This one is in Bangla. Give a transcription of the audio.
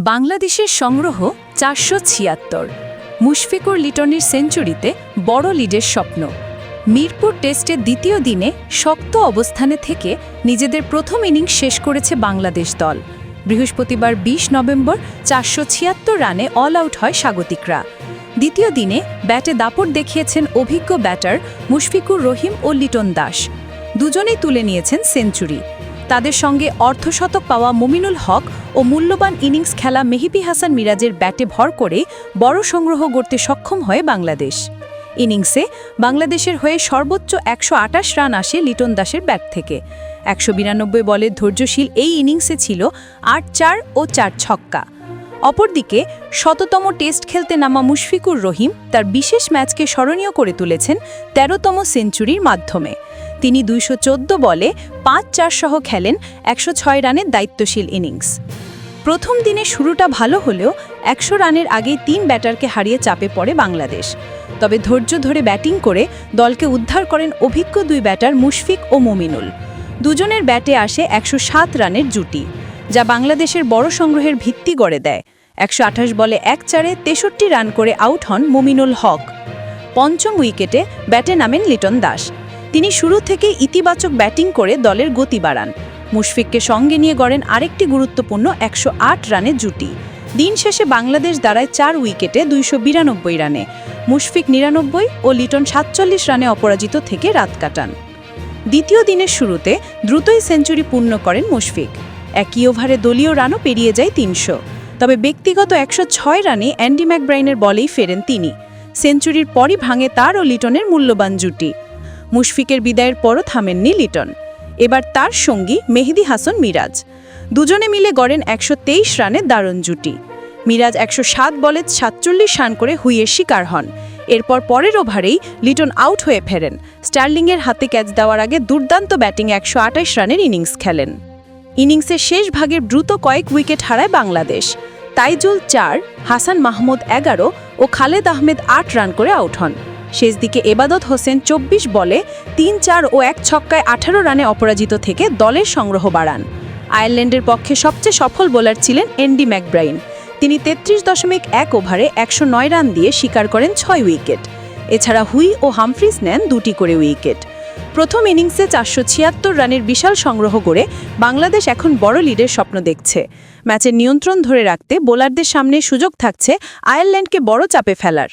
বাংলাদেশের সংগ্রহ চারশো ছিয়াত্তর। মুশফিকুর লিটনের সেঞ্চুরিতে বড় লিডের স্বপ্ন। মিরপুর টেস্টের দ্বিতীয় দিনে শক্ত অবস্থানে থেকে নিজেদের প্রথম ইনিংস শেষ করেছে বাংলাদেশ দল। বৃহস্পতিবার ২০ নভেম্বর চারশো ছিয়াত্তর রানে অল আউট হয় স্বাগতিকরা। দ্বিতীয় দিনে ব্যাটে দাপট দেখিয়েছেন অভিজ্ঞ ব্যাটার মুশফিকুর রহিম ও লিটন দাস। দুজনেই তুলে নিয়েছেন সেঞ্চুরি। তাদের সঙ্গে অর্ধশতক পাওয়া মুমিনুল হক ও মূল্যবান ইনিংস খেলা মেহিপি হাসান মিরাজের ব্যাটে ভর করে বড় সংগ্রহ করতে সক্ষম হয় বাংলাদেশ। ইনিংসে বাংলাদেশের হয়ে সর্বোচ্চ একশো আঠাশ রান আসে লিটন দাসের ব্যাট থেকে। একশো বিরানব্বই বলের ধৈর্যশীল এই ইনিংসে ছিল আট চার ও চার ছক্কা। অপরদিকে শততম টেস্ট খেলতে নামা মুশফিকুর রহিম তার বিশেষ ম্যাচকে স্মরণীয় করে তুলেছেন তেরোতম সেঞ্চুরির মাধ্যমে। তিনি দুইশো চোদ্দ বলে পাঁচ চার সহ খেলেন একশো ছয় রানের দায়িত্বশীল ইনিংস। প্রথম দিনে শুরুটা ভালো হলেও একশো রানের আগেই তিন ব্যাটারকে হারিয়ে চাপে পড়ে বাংলাদেশ। তবে ধৈর্য ধরে ব্যাটিং করে দলকে উদ্ধার করেন অভিজ্ঞ দুই ব্যাটার মুশফিক ও মমিনুল। দুজনের ব্যাটে আসে একশো সাত রানের জুটি, যা বাংলাদেশের বড় সংগ্রহের ভিত্তি গড়ে দেয়। একশো আঠাশ বলে এক চারে তেষট্টি রান করে আউট হন মুমিনুল হক। পঞ্চম উইকেটে ব্যাটে নামেন লিটন দাস। তিনি শুরু থেকে ইতিবাচক ব্যাটিং করে দলের গতি বাড়ান। মুশফিককে সঙ্গে নিয়ে গড়েন আরেকটি গুরুত্বপূর্ণ একশো আট রানের জুটি। দিন শেষে বাংলাদেশ দাঁড়ায় চার উইকেটে দুইশো বিরানব্বই রানে। মুশফিক নিরানব্বই ও লিটন সাতচল্লিশ রানে অপরাজিত থেকে রাত কাটান। দ্বিতীয় দিনের শুরুতে দ্রুতই সেঞ্চুরি পূর্ণ করেন মুশফিক। একই ওভারে দলীয় রানও পেরিয়ে যায় তিনশো। তবে ব্যক্তিগত একশো ছয় রানে অ্যান্ডি ম্যাকব্রাইনের বলেই ফেরেন তিনি। সেঞ্চুরির পরই ভাঙে তার ও লিটনের মূল্যবান জুটি। মুশফিকের বিদায়ের পরও থামেননি লিটন। এবার তার সঙ্গী মেহেদি হাসান মিরাজ। দুজনে মিলে গড়েন একশো রানের দারুণ জুটি। মিরাজ একশো সাত বলে সাতচল্লিশ রান করে হুইয়ের শিকার হন। এরপর পরের ওভারেই লিটন আউট হয়ে ফেরেন। স্টার্লিংয়ের হাতে ক্যাচ দেওয়ার আগে দুর্দান্ত ব্যাটিং একশো আঠাশ রানের ইনিংস খেলেন। ইনিংসের শেষ ভাগের দ্রুত কয়েক উইকেট হারায় বাংলাদেশ। তাইজুল চার, হাসান মাহমুদ এগারো ও খালেদ আহমেদ আট রান করে আউট হন। শেষ দিকে এবাদত হোসেন ২৪ বলে তিন চার ও এক ছক্কায় আঠারো রানে অপরাজিত থেকে দলের সংগ্রহ বাড়ান। আয়ারল্যান্ডের পক্ষে সবচেয়ে সফল বোলার ছিলেন এন্ডি ম্যাকব্রাইন। তিনি তেত্রিশ দশমিক এক ওভারে একশো নয় রান দিয়ে শিকার করেন ছয় উইকেট। এছাড়া হুই ও হামফ্রিস নেন দুটি করে উইকেট। প্রথম ইনিংসে চারশো ছিয়াত্তর রানের বিশাল সংগ্রহ করে বাংলাদেশ এখন বড় লিডের স্বপ্ন দেখছে। ম্যাচের নিয়ন্ত্রণ ধরে রাখতে বোলারদের সামনে সুযোগ থাকছে আয়ারল্যান্ডকে বড় চাপে ফেলার।